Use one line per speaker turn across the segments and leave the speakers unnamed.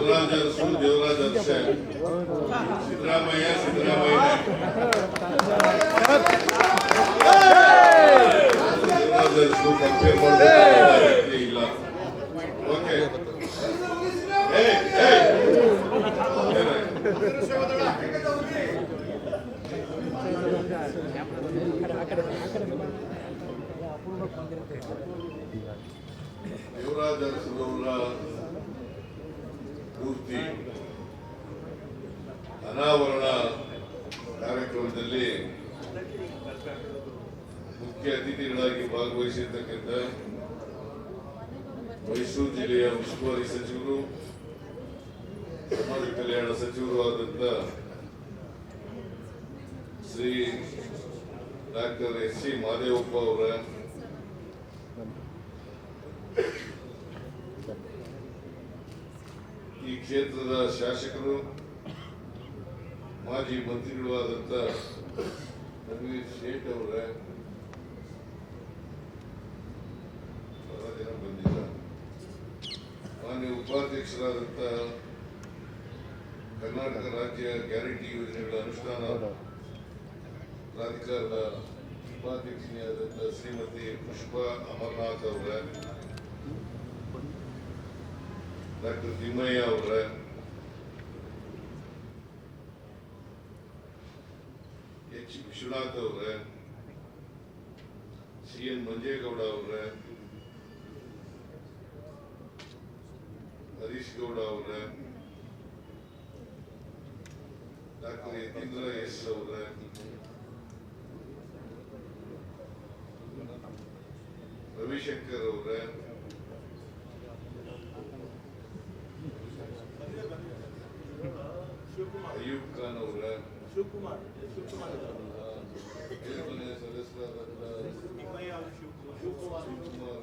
Devaraja Arasu Devaraja Arasa Siddaramaiah Siddaramaiah Devaraja Arasu compare ಮಾಡಬೇಕು ಇಲ್ಲ okay ಏಯ್ ಏಯ್ ದೇವರಾಜ ಮೂರ್ತಿ ಅನಾವರಣ ಕಾರ್ಯಕ್ರಮದಲ್ಲಿ ಮುಖ್ಯ ಅತಿಥಿಗಳಾಗಿ ಭಾಗವಹಿಸಿರ್ತಕ್ಕಂಥ ಮೈಸೂರು ಜಿಲ್ಲೆಯ ಉಸ್ತುವಾರಿ ಸಚಿವರು, ಸಮಾಜ ಕಲ್ಯಾಣ ಸಚಿವರು ಆದಂತ Shri doctor S C Mahadevappa ಅವರ ಕ್ಷೇತ್ರದ ಶಾಸಕರು, ಮಾಜಿ ಮಂತ್ರಿಗಳು ಆದಂತ ರಘುವೀರ್ ಶೇಟ್ ಅವರ ಜನ ಬಂದಿಲ್ಲ ಮಾನ್ಯ ಉಪಾಧ್ಯಕ್ಷರಾದಂತ ಕರ್ನಾಟಕ ರಾಜ್ಯ ಗ್ಯಾರಂಟಿ ಯೋಜನೆಗಳ ಅನುಷ್ಠಾನ ಪ್ರಾಧಿಕಾರದ ಉಪಾಧ್ಯಕ್ಷರಾದಂತ ಶ್ರೀಮತಿ ಪುಷ್ಪಾ ಅಮರನಾಥ್ ಅವರ ಡಾಕ್ಟರ್ ತಿಮ್ಮಯ್ಯ ಅವರ ಎಚ್ ವಿಶ್ವನಾಥ್ ಅವರ ಸಿ ಎನ್ ಮಂಜೇಗೌಡ ಅವರ ಹರೀಶ್ ಗೌಡ ಅವರ ಡಾಕ್ಟರ್ ಯತೀಂದ್ರ ಎಸ್ ಅವರ ರವಿಶಂಕರ್ ಅವರ ಅಯ್ಯೂಬ್ ಖಾನ್ ಅವರ
ಶಿವಕುಮಾರ್ ಶಿವಕುಮಾರ್ ಅವರು ಶಿವಕುಮಾರ್.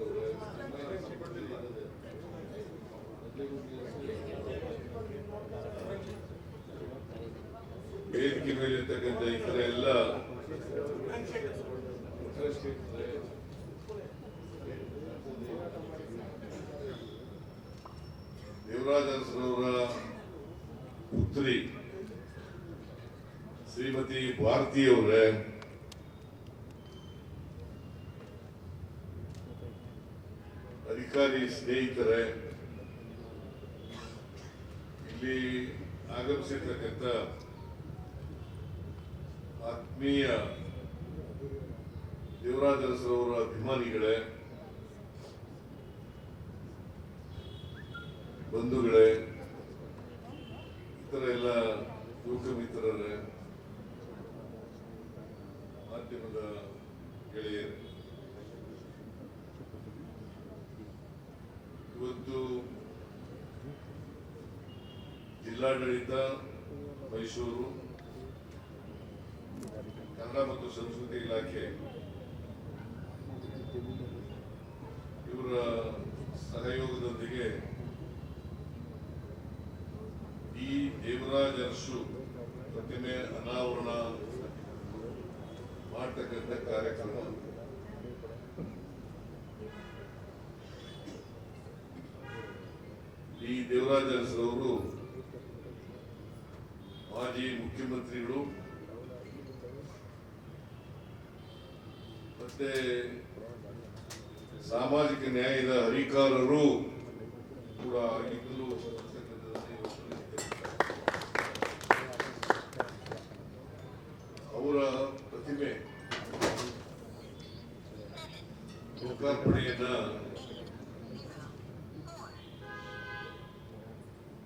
ವೇದಿಕೆ ಮೇಲಿರ್ತಕ್ಕಂಥ ಇತರ ಎಲ್ಲ ದೇವರಾಜ ಅರಸರವರ ಪುತ್ರಿ ಶ್ರೀಮತಿ ಭಾರತಿ ಅವರೇ ಅಧಿಕಾರಿ ಸ್ನೇಹಿತರೇ, ಇಲ್ಲಿ ಆಗಮಿಸಿರ್ತಕ್ಕಂಥ ಆತ್ಮೀಯ ದೇವರಾಜರಸರವರ ಅಭಿಮಾನಿಗಳೇ, ಬಂಧುಗಳೇ, ಇತರ ಎಲ್ಲ ಯುವಕ ಮಿತ್ರರೇ ಗೆಳೆಯರು ಇವತ್ತು ಜಿಲ್ಲಾಡಳಿತ ಮೈಸೂರು ಕನ್ನಡ ಮತ್ತು ಸಂಸ್ಕೃತಿ ಇಲಾಖೆ ಇವರ ಸಹಯೋಗದೊಂದಿಗೆ ಈ ದೇವರಾಜ ಅರಸು ಪ್ರತಿಮೆ ಅನಾವರಣ ಮಾಡತಕ್ಕಂಥ ಕಾರ್ಯಕ್ರಮ ಈ ದೇವರಾಜ ಅರಸರವರು ಮಾಜಿ ಮುಖ್ಯಮಂತ್ರಿಗಳು ಮತ್ತೆ ಸಾಮಾಜಿಕ ನ್ಯಾಯದ ಹರಿಕಾರರು ಕೂಡ ಆಗಿದ್ದಲು ಅಂತಕ್ಕಂಥದ್ದನ್ನ ಇವತ್ತು ತಿಳಿಸ್ತೇನೆ. ಅವರ ಪ್ರತಿಮೆ ಲೋಕಾರ್ಪಣೆಯನ್ನ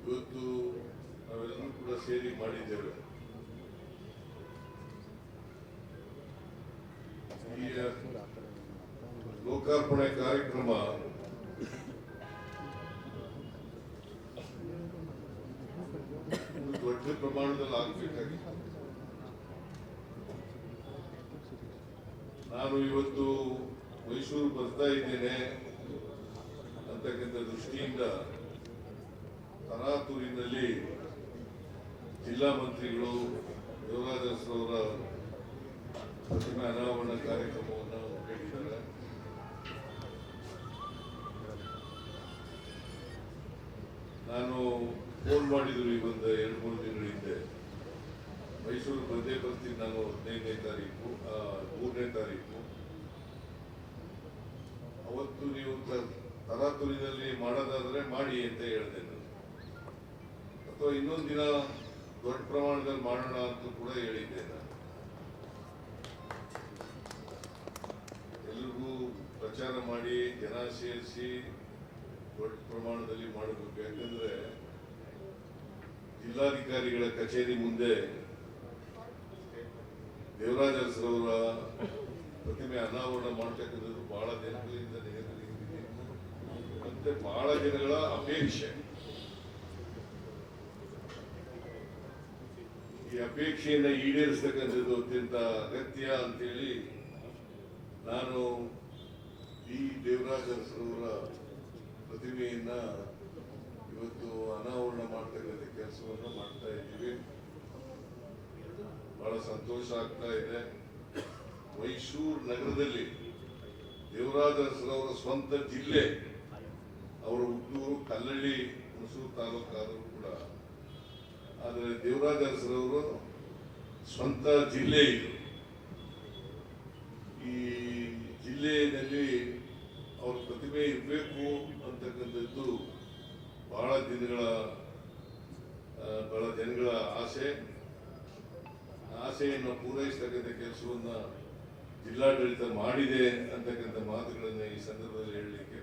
ಇವತ್ತು ನಾವೆಲ್ಲರೂ ಕೂಡ ಸೇರಿ ಮಾಡಿದ್ದೇವೆ. ಲೋಕಾರ್ಪಣೆ ಕಾರ್ಯಕ್ರಮ ದೊಡ್ಡ ಪ್ರಮಾಣದಲ್ಲಿ ಆಗ್ಬೇಕಾಗಿತ್ತು ನಾನು ಇವತ್ತು ಮೈಸೂರು ಬರ್ತಾ ಇದ್ದೇನೆ ಅಂತಕ್ಕಂಥ ದೃಷ್ಟಿಯಿಂದ ತರಾತೂರಿನಲ್ಲಿ ಜಿಲ್ಲಾ ಮಂತ್ರಿಗಳು ಅವರ ಪ್ರತಿಮೆ ಅನಾವರಣ ಕಾರ್ಯಕ್ರಮವನ್ನು ಕೇಳಿದ್ದಾರೆ ನಾನು ಮಾಡಿದ್ರು ಈ ಒಂದು ಎರಡು, ಮೂರು ದಿನಗಳ ಹಿಂದೆ. ಮೈಸೂರು ಬಂದೇ ಬರ್ತೀನಿ ನಾನು ಹದಿನೈದನೇ ತಾರೀಕು ಮೂರನೇ ತಾರೀಕು. ಅವತ್ತು ನೀವು ತರಾತುರಿನಲ್ಲಿ ಮಾಡೋದಾದ್ರೆ ಮಾಡಿ ಅಂತ ಹೇಳಿದೆ ನಾನು. ಅಥವಾ ಇನ್ನೊಂದು ದಿನ ದೊಡ್ಡ ಪ್ರಮಾಣದಲ್ಲಿ ಮಾಡೋಣ ಅಂತ ಕೂಡ ಹೇಳಿದ್ದೆ ಎಲ್ರಿಗೂ ಪ್ರಚಾರ ಮಾಡಿ, ಜನ ಸೇರಿಸಿ ದೊಡ್ಡ ಪ್ರಮಾಣದಲ್ಲಿ ಮಾಡಬೇಕು. ಯಾಕಂದ್ರೆ ಜಿಲ್ಲಾಧಿಕಾರಿಗಳ ಕಚೇರಿ ಮುಂದೆ ದೇವರಾಜ ಅರಸರವರ ಪ್ರತಿಮೆ ಅನಾವರಣ ಮಾಡ್ತಕ್ಕಂಥದ್ದು ಬಹಳ ದಿನಗಳಿಂದ ಮತ್ತೆ ಬಹಳ ಜನಗಳ ಅಪೇಕ್ಷೆ. ಅಪೇಕ್ಷೆಯನ್ನ ಈಡೇರಿಸ್ತಕ್ಕಂಥದ್ದು ಅತ್ಯಂತ ಅಗತ್ಯ ಅಂತೇಳಿ ನಾನು ಈ ದೇವರಾಜ ಅರಸರವರ ಪ್ರತಿಮೆಯನ್ನ ಇವತ್ತು ಅನಾವರಣ ಮಾಡ್ತಕ್ಕಂಥ ಕೆಲಸವನ್ನು ಮಾಡ್ತಾ ಇದ್ದೀವಿ. ಬಹಳ ಸಂತೋಷ ಆಗ್ತಾ ಇದೆ. ಮೈಸೂರು ನಗರದಲ್ಲಿ ದೇವರಾಜ ಅರಸರವರ ಸ್ವಂತ ಜಿಲ್ಲೆ, ಅವರ ಹುಟ್ಟೂರು, ಕಲ್ಲಳ್ಳಿ ಹುಣಸೂರು ತಾಲೂಕಾದರೂ ಕೂಡ ಆದರೆ ದೇವರಾಜ ಅರಸರವರು ಸ್ವಂತ ಜಿಲ್ಲೆ ಇದು. ಈ ಜಿಲ್ಲೆಯಲ್ಲಿ ಅವ್ರ ಪ್ರತಿಭೆ ಇರಬೇಕು ಅಂತಕ್ಕಂಥದ್ದು ಬಹಳ ದಿನಗಳ ಬಹಳ ಜನಗಳ ಆಸೆ. ಆಸೆಯನ್ನು ಪೂರೈಸತಕ್ಕಂಥ ಕೆಲಸವನ್ನ ಜಿಲ್ಲಾಡಳಿತ ಮಾಡಿದೆ ಅಂತಕ್ಕಂಥ ಮಾತುಗಳನ್ನು ಈ ಸಂದರ್ಭದಲ್ಲಿ ಹೇಳಲಿಕ್ಕೆ